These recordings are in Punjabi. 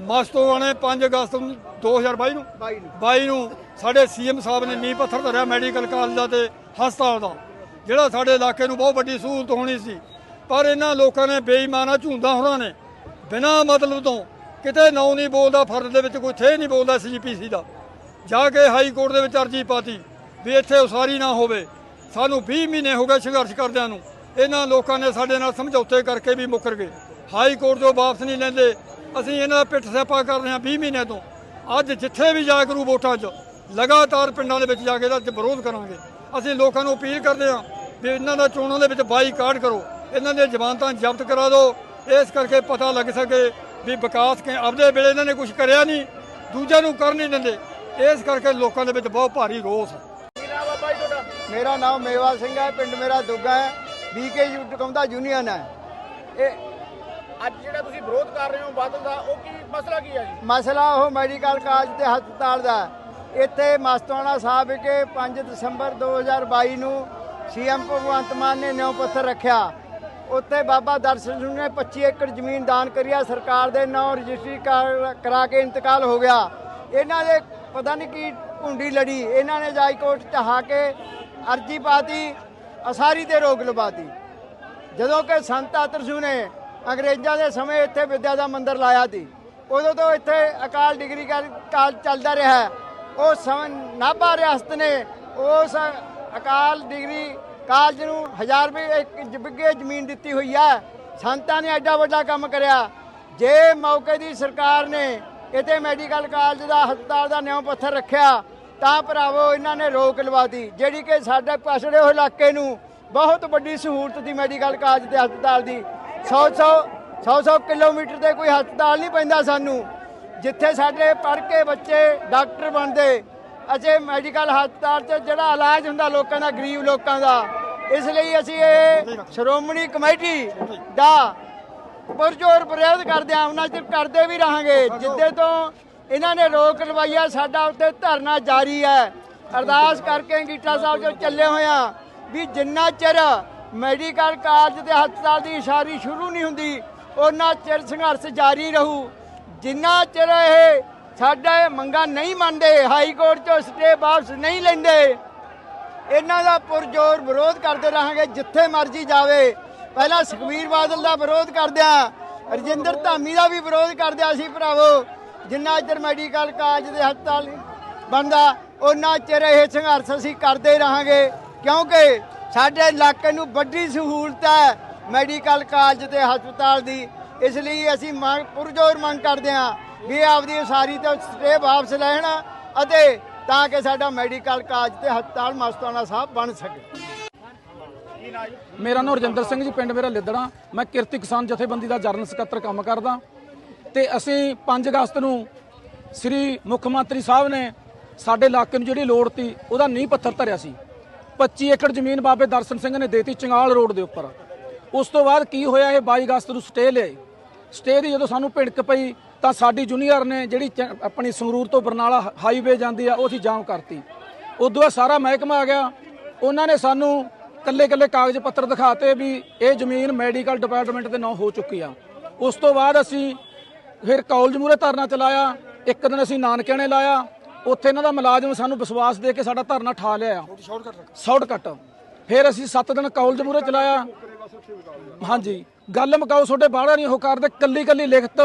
ਮਸਤੋਆਂ ਨੇ 5 ਅਗਸਤ ਨੂੰ 2022 ਨੂੰ। 22 ਨੂੰ। ਸਾਡੇ ਸੀਐਮ ਸਾਹਿਬ ਨੇ ਨੀਂਹ ਪੱਥਰ ਧਰਿਆ ਮੈਡੀਕਲ ਕਾਲਜ ਦਾ ਤੇ ਹਸਪਤਾਲ ਦਾ ਜਿਹੜਾ ਸਾਡੇ ਇਲਾਕੇ ਨੂੰ ਬਹੁਤ ਵੱਡੀ ਸਹੂਲਤ ਹੋਣੀ ਸੀ। ਪਰ ਇਹਨਾਂ ਲੋਕਾਂ ਨੇ ਬੇਈਮਾਨਾ ਝੁੰਦਾ ਹੋਣਾ ਨੇ ਬਿਨਾਂ ਮਤਲਬ ਤੋਂ ਕਿਤੇ ਨਾਂ ਨਹੀਂ ਬੋਲਦਾ ਫਰਦ ਦੇ ਵਿੱਚ ਕੋਈ ਥੇ ਨਹੀਂ ਬੋਲਦਾ ਸੀਜੀਪੀਸੀ ਦਾ। ਜਾ ਕੇ ਹਾਈ ਕੋਰਟ ਦੇ ਵਿੱਚ ਅਰਜੀ ਪਾਤੀ ਵੀ ਇੱਥੇ ਉਸਾਰੀ ਨਾ ਹੋਵੇ। ਸਾਨੂੰ 20 ਮਹੀਨੇ ਹੋ ਗਏ ਸੰਘਰਸ਼ ਕਰਦਿਆਂ ਨੂੰ। ਇਹਨਾਂ ਲੋਕਾਂ ਨੇ ਸਾਡੇ ਨਾਲ ਸਮਝੌਤੇ ਕਰਕੇ ਵੀ ਮੁੱਕਰ ਗਏ। ਹਾਈ ਕੋਰਟ ਤੋਂ ਵਾਪਸ ਨਹੀਂ ਲੈਂਦੇ। ਅਸੀਂ ਇਹਨਾਂ ਦਾ ਪਿੱਠ ਸਿਆਪਾ ਕਰ ਰਹੇ ਹਾਂ 20 ਮਹੀਨੇ ਤੋਂ। ਅੱਜ ਜਿੱਥੇ ਵੀ ਜਾ ਕਰੂ ਵੋਟਾਂ 'ਚ, ਲਗਾਤਾਰ ਪਿੰਡਾਂ ਦੇ ਵਿੱਚ ਜਾ ਕੇ ਇਹਦਾ ਵਿਰੋਧ ਕਰਾਂਗੇ। ਅਸੀਂ ਲੋਕਾਂ ਨੂੰ ਅਪੀਲ ਕਰਦੇ ਹਾਂ ਵੀ ਇਹਨਾਂ ਦਾ ਚੋਣਾਂ ਦੇ ਵਿੱਚ ਬਾਈਕਾਟ ਕਰੋ। ਇਹਨਾਂ ਦੀਆਂ ਜ਼ਮਾਨਤਾਂ ਜ਼ਬਤ ਕਰਾ ਦਿਓ। ਇਸ ਕਰਕੇ ਪਤਾ ਲੱਗ ਸਕੇ ਵੀ ਵਿਕਾਸ ਕੇ ਆਪਦੇ ਵੇਲੇ ਇਹਨਾਂ ਨੇ ਕੁਝ ਕਰਿਆ ਨਹੀਂ, ਦੂਜਿਆਂ ਨੂੰ ਕਰ ਨਹੀਂ ਦਿੰਦੇ। ਇਸ ਕਰਕੇ ਲੋਕਾਂ ਦੇ ਵਿੱਚ ਬਹੁਤ ਭਾਰੀ ਰੋਸ ਮੇਰਾ ਨਾਮ ਮੇਵਾ ਸਿੰਘ ਹੈ, ਪਿੰਡ ਮੇਰਾ ਦੁੱਗਾ ਹੈ। ਬੀਕੇ ਯੂਟਕਮ ਦਾ ਯੂਨੀਅਨ ਹੈ। ਇਹ ਅੱਜ ਜਿਹੜਾ ਤੁਸੀਂ ਵਿਰੋਧ ਕਰ ਰਹੇ ਹੋ ਬਾਦਲ ਦਾ, ਉਹ ਕੀ ਮਸਲਾ ਕੀ ਹੈ ਜੀ? ਮਸਲਾ ਉਹ ਮੈਡੀਕਲ ਕਾਲਜ ਤੇ ਹਸਪਤਾਲ ਦਾ। ਇੱਥੇ ਮਸਤਾਨਾ ਸਾਹਿਬ ਵਿਖੇ 5 ਦਸੰਬਰ 2022 ਨੂੰ ਸੀਐਮ ਭਗਵੰਤ ਮਾਨ ਨੇ ਨਿਉ ਪੱਥਰ ਰੱਖਿਆ। ਉੱਥੇ ਬਾਬਾ ਦਰਸ਼ਨ ਸਿੰਘ ਨੇ 25 ਏਕੜ ਜ਼ਮੀਨ ਦਾਨ ਕਰੀਆ ਸਰਕਾਰ ਦੇ ਨਾਂ ਰਜਿਸਟਰੀ ਕਰ- ਕਰਾ ਕੇ ਇੰਤਕਾਲ ਹੋ ਗਿਆ। ਇਹਨਾਂ ਦੇ ਪਤਾ ਨਹੀਂ ਕੀ ਕੁੰਡੀ ਲੜੀ। ਇਹਨਾਂ ਨੇ ਜਾਈ ਕੋਰਟ ਚ ਕੇ ਅਰਜੀ ਪਾਤੀ, ਅਸਾਰੀ ਤੇ ਰੋਕ ਲਵਾਤੀ। ਜਦੋਂ ਕਿ ਸੰਤ ਆਤਰਸੂ ਨੇ ਅੰਗਰੇਜ਼ਾਂ ਦੇ ਸਮੇਂ ਇੱਥੇ ਵਿਦਿਆ ਦਾ ਮੰਦਿਰ ਲਾਇਆ ਸੀ। ਉਦੋਂ ਤੋਂ ਇੱਥੇ ਅਕਾਲ ਡਿਗਰੀ ਕਾ- ਕਾਲ ਚੱਲਦਾ ਰਿਹਾ ਉਹ ਸਮ ਨਾਭਾ ਰਿਆਸਤ ਨੇ ਉਸ ਅਕਾਲ ਡਿਗਰੀ ਕਾਲਜ ਨੂੰ ਹਜ਼ਾਰ ਰੁਪਏ ਇੱਕ ਬਿੱਗੇ ਜ਼ਮੀਨ ਦਿੱਤੀ ਹੋਈ ਹੈ। ਸੰਤਾਂ ਨੇ ਐਡਾ ਵੱਡਾ ਕੰਮ ਕਰਿਆ। ਜੇ ਮੌਕੇ ਦੀ ਸਰਕਾਰ ਨੇ ਇੱਥੇ ਮੈਡੀਕਲ ਕਾਲਜ ਦਾ, ਹਸਪਤਾਲ ਦਾ ਨਿਉ ਪੱਥਰ ਰੱਖਿਆ, ਤਾਂ ਭਰਾਵੋ ਇਹਨਾਂ ਨੇ ਰੋਕ ਲਵਾਤੀ ਜਿਹੜੀ ਕਿ ਸਾਡੇ ਪਛੜੇ ਹੋਏ ਇਲਾਕੇ ਨੂੰ ਬਹੁਤ ਵੱਡੀ ਸਹੂਲਤ ਦੀ ਮੈਡੀਕਲ ਕਾਲਜ ਤੇ ਹਸਪਤਾਲ ਦੀ। 100 100 100 100 ਕਿਲੋਮੀਟਰ ਤੇ ਕੋਈ ਹਸਪਤਾਲ ਨਹੀਂ ਪੈਂਦਾ ਸਾਨੂੰ, ਜਿੱਥੇ ਸਾਡੇ ਪੜ੍ਹ ਕੇ ਬੱਚੇ ਡਾਕਟਰ ਬਣਦੇ। ਅਜੇ ਮੈਡੀਕਲ ਹਸਪਤਾਲ 'ਚ ਜਿਹੜਾ ਇਲਾਜ ਹੁੰਦਾ ਲੋਕਾਂ ਦਾ, ਗਰੀਬ ਲੋਕਾਂ ਦਾ, ਇਸ ਲਈ ਅਸੀਂ ਇਹ ਸ਼੍ਰੋਮਣੀ ਕਮੇਟੀ ਦਾ ਪੁਰਜੋਰ ਵਿਰੋਧ ਕਰਦੇ ਆ ਉਹਨਾਂ ਚਿਰ ਕਰਦੇ ਵੀ ਰਹਾਂਗੇ। ਜਿੱਦੇ ਤੋਂ ਇਹਨਾਂ ਨੇ ਰੋਕ ਲਵਾਈਆ, ਸਾਡਾ ਉੱਤੇ ਧਰਨਾ ਜਾਰੀ ਹੈ। ਅਰਦਾਸ ਕਰਕੇ ਗੀਟਾ ਸਾਹਿਬ ਜੋ ਚੱਲੇ ਹੋਇਆ ਵੀ ਜਿੰਨਾ ਚਿਰ ਮੈਡੀਕਲ ਕਾਲਜ ਤੇ ਹਸਪਤਾਲ ਦੀ ਇਸ਼ਾਰੀ ਸ਼ੁਰੂ ਨਹੀਂ ਹੁੰਦੀ। ਉਹਨਾਂ ਚਿਰ ਸੰਘਰਸ਼ ਜਾਰੀ ਰਹੂ। ਜਿੰਨਾ ਚਿਰ ਇਹ ਸਾਡਾ ਇਹ ਮੰਗਾਂ ਨਹੀਂ ਮੰਨਦੇ, ਹਾਈ ਕੋਰਟ ਚੋਂ ਸਟੇ ਵਾਪਸ ਨਹੀਂ ਲੈਂਦੇ, ਇਹਨਾਂ ਦਾ ਪੁਰਜੋਰ ਵਿਰੋਧ ਕਰਦੇ ਰਹਾਂਗੇ ਜਿੱਥੇ ਮਰਜ਼ੀ ਜਾਵੇ। ਪਹਿਲਾਂ ਸੁਖਬੀਰ ਬਾਦਲ ਦਾ ਵਿਰੋਧ ਕਰਦਿਆਂ, ਰਜਿੰਦਰ ਧਾਮੀ ਦਾ ਵੀ ਵਿਰੋਧ ਕਰਦਿਆਂ ਸੀ ਭਰਾਵੋ। ਜਿੰਨਾ ਚਿਰ ਮੈਡੀਕਲ ਕਾਲਜ ਦੇ ਹਸਪਤਾਲ ਬੰਦਾ ਉਹਨਾਂ ਚਿਰ ਇਹ ਸੰਘਰਸ਼ ਅਸੀਂ ਕਰਦੇ ਰਹਾਂਗੇ। ਕਿਉਂਕਿ ਸਾਡੇ ਇਲਾਕੇ ਨੂੰ ਵੱਡੀ ਸਹੂਲਤ ਹੈ ਮੈਡੀਕਲ ਕਾਲਜ ਤੇ ਹਸਪਤਾਲ ਦੀ। ਇਸ ਲਈ ਅਸੀਂ ਮੰਗ, ਪੁਰਜੋਰ ਮੰਗ ਕਰਦੇ ਹਾਂ ਵੀ ਆਪਦੀ ਉਸਾਰੀ ਤੋਂ ਸਟੇ ਵਾਪਸ ਲੈਣ ਅਤੇ ਤਾਂ ਕਿ ਸਾਡਾ ਮੈਡੀਕਲ ਕਾਲਜ ਤੇ ਹਸਪਤਾਲ ਮਸਤਾਨਾ ਸਾਹਿਬ ਬਣ ਸਕੇ। ਮੇਰਾ ਨਾਮ ਰਜਿੰਦਰ ਸਿੰਘ ਜੀ, ਪਿੰਡ ਮੇਰਾ ਲਿੱਦੜਾ। ਮੈਂ ਕਿਰਤੀ ਕਿਸਾਨ ਜਥੇਬੰਦੀ ਦਾ ਜਰਨਲ ਸਕੱਤਰ ਕੰਮ ਕਰਦਾ। ਤੇ ਅਸੀਂ 5 ਅਗਸਤ ਨੂੰ ਸ੍ਰੀ ਮੁੱਖ ਮੰਤਰੀ ਸਾਹਿਬ ਨੇ ਸਾਡੇ ਇਲਾਕੇ ਨੂੰ ਜਿਹੜੀ ਲੋੜ ਤੀ, ਉਹਦਾ ਨੀਂਹ ਪੱਥਰ ਧਰਿਆ ਸੀ। 25 ਏਕੜ ਜ਼ਮੀਨ ਬਾਬੇ ਦਰਸ਼ਨ ਸਿੰਘ ਨੇ ਦੇਤੀ ਚੰਗਾਲ ਰੋਡ ਦੇ ਉੱਪਰ। ਉਸ ਤੋਂ ਬਾਅਦ ਕੀ ਹੋਇਆ ਇਹ 22 ਅਗਸਤ ਨੂੰ ਸਟੇ ਲਿਆਏ ਸਟੇ ਦੀ ਜਦੋਂ ਸਾਨੂੰ ਭਿੜਕ ਪਈ ਤਾਂ ਸਾਡੀ ਜੂਨੀਅਰ ਨੇ ਜਿਹੜੀ ਚ- ਆਪਣੀ ਸੰਗਰੂਰ ਤੋਂ ਬਰਨਾਲਾ ਹਾਈਵੇ ਜਾਂਦੀ ਆ, ਉਹ ਅਸੀਂ ਜਾਮ ਕਰਤੀ। ਉਦੋਂ ਸਾਰਾ ਮਹਿਕਮਾ ਆ ਗਿਆ। ਉਹਨਾਂ ਨੇ ਸਾਨੂੰ ਕੱਲੇ ਕੱਲੇ ਕਾਗਜ਼ ਪੱਤਰ ਦਿਖਾਤੇ ਵੀ ਇਹ ਜ਼ਮੀਨ ਮੈਡੀਕਲ ਡਿਪਾਰਟਮੈਂਟ ਦੇ ਨਾਂ ਹੋ ਚੁੱਕੀ ਆ। ਉਸ ਤੋਂ ਬਾਅਦ ਅਸੀਂ ਫਿਰ ਕਾਲਜ ਮੂਰੇ ਧਰਨਾ ਚਲਾਇਆ। ਇੱਕ ਦਿਨ ਅਸੀਂ ਨਾਨਕਿਆਣੇ ਲਾਇਆ। ਉੱਥੇ ਇਹਨਾਂ ਦਾ ਮੁਲਾਜ਼ਮ ਸਾਨੂੰ ਵਿਸ਼ਵਾਸ ਦੇ ਕੇ ਸਾਡਾ ਧਰਨਾ ਠਾ ਲਿਆ। ਸ਼ਾਰਟਕਟ ਫਿਰ ਅਸੀਂ 7 ਦਿਨ ਕਾਲਜ ਮੂਰੇ ਚਲਾਇਆ। ਹਾਂਜੀ। ਗੱਲ ਮਕਾਓ ਤੁਹਾਡੇ ਬਾਹਰ ਨਹੀਂ, ਉਹ ਕਰਦੇ ਕੱਲੀ ਕੱਲੀ ਲਿਖਤ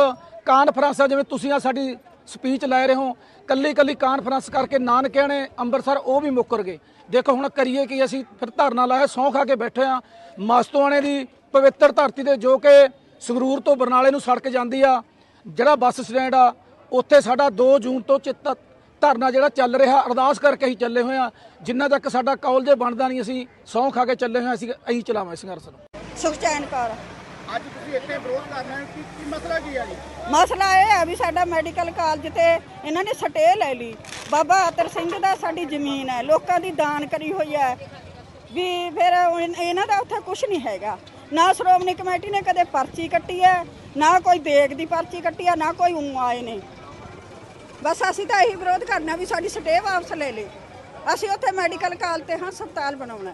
ਕਾਨਫਰੰਸਾਂ ਜਿਵੇਂ ਤੁਸੀਂ ਆ ਸਾਡੀ ਸਪੀਚ ਲੈ ਰਹੇ ਹੋ। ਕੱਲੀ ਕੱਲੀ ਕਾਨਫਰੰਸ ਕਰਕੇ ਨਾਨਕਿਆਂ ਨੇ ਅੰਮ੍ਰਿਤਸਰ ਉਹ ਵੀ ਮੁੱਕਰ ਗਏ। ਦੇਖੋ ਹੁਣ ਕਰੀਏ ਕਿ, ਅਸੀਂ ਫਿਰ ਧਰਨਾ ਲਾਇਆ, ਸੌਂ ਖਾ ਕੇ ਬੈਠੇ ਆ ਮਸਤੋਆਣੇ ਦੀ ਪਵਿੱਤਰ ਧਰਤੀ ਤੇ ਜੋ ਕਿ ਸੰਗਰੂਰ ਤੋਂ ਬਰਨਾਲੇ ਨੂੰ ਸੜਕ ਜਾਂਦੀ ਆ। ਜਿਹੜਾ ਬੱਸ ਸਟੈਂਡ ਆ, ਉੱਥੇ ਸਾਡਾ 2 ਜੂਨ ਤੋਂ ਚਿੱਤ ਧਰਨਾ ਜਿਹੜਾ ਚੱਲ ਰਿਹਾ ਅਰਦਾਸ ਕਰਕੇ ਹੀ ਚੱਲੇ ਹੋਏ ਆ ਜਿੰਨਾ ਤੱਕ ਸਾਡਾ ਕਾਲਜ ਬਣਦਾ ਨਹੀਂ ਅਸੀਂ ਸੌਂ ਖਾ ਕੇ ਚੱਲੇ ਹੋਏ ਆ ਅਸੀਂ ਅਸੀਂ ਚਲਾਵਾਂ ਸੰਘਰਸ਼ ਨੂੰ। ਸੁਖਚੈਨ ਕੌਰ। ਅੱਜ ਤੁਸੀਂ ਇੱਥੇ ਵਿਰੋਧ ਕਰ ਰਹੇ ਹੋ ਕੀ ਕੀ ਮਸਲਾ ਕੀ ਹੈ ਜੀ? ਮਸਲਾ ਇਹ ਹੈ ਵੀ ਸਾਡਾ ਮੈਡੀਕਲ ਕਾਲਜ ਤੇ ਇਹਨਾਂ ਨੇ ਸਟੇ ਲੈ ਲਈ। ਬਾਬਾ ਅਤਰ ਸਿੰਘ ਦਾ ਸਾਡੀ ਜ਼ਮੀਨ ਹੈ ਲੋਕਾਂ ਦੀ ਦਾਨ ਕਰੀ ਹੋਈ ਹੈ। ਵੀ ਫਿਰ ਇਹਨਾਂ ਦਾ ਉੱਥੇ ਕੁਝ ਨਹੀਂ ਹੈਗਾ। ਨਾ ਸ਼੍ਰੋਮਣੀ ਕਮੇਟੀ ਨੇ ਕਦੇ ਪਰਚੀ ਕੱਟੀ ਹੈ ਨਾ ਕੋਈ ਦੇਗ ਦੀ ਪਰਚੀ ਕੱਟੀ ਹੈ ਨਾ ਕੋਈ ਉਂ ਆਏ ਨੇ। ਬਸ ਅਸੀਂ ਤਾਂ ਇਹੀ ਵਿਰੋਧ ਕਰਨਾ ਵੀ ਸਾਡੀ ਸਟੇ ਵਾਪਸ ਲੈ ਲਈ। ਅਸੀਂ ਉੱਥੇ ਮੈਡੀਕਲ ਕਾਲ ਤੇ ਹਾਂ, ਹਸਪਤਾਲ ਬਣਾਉਣਾ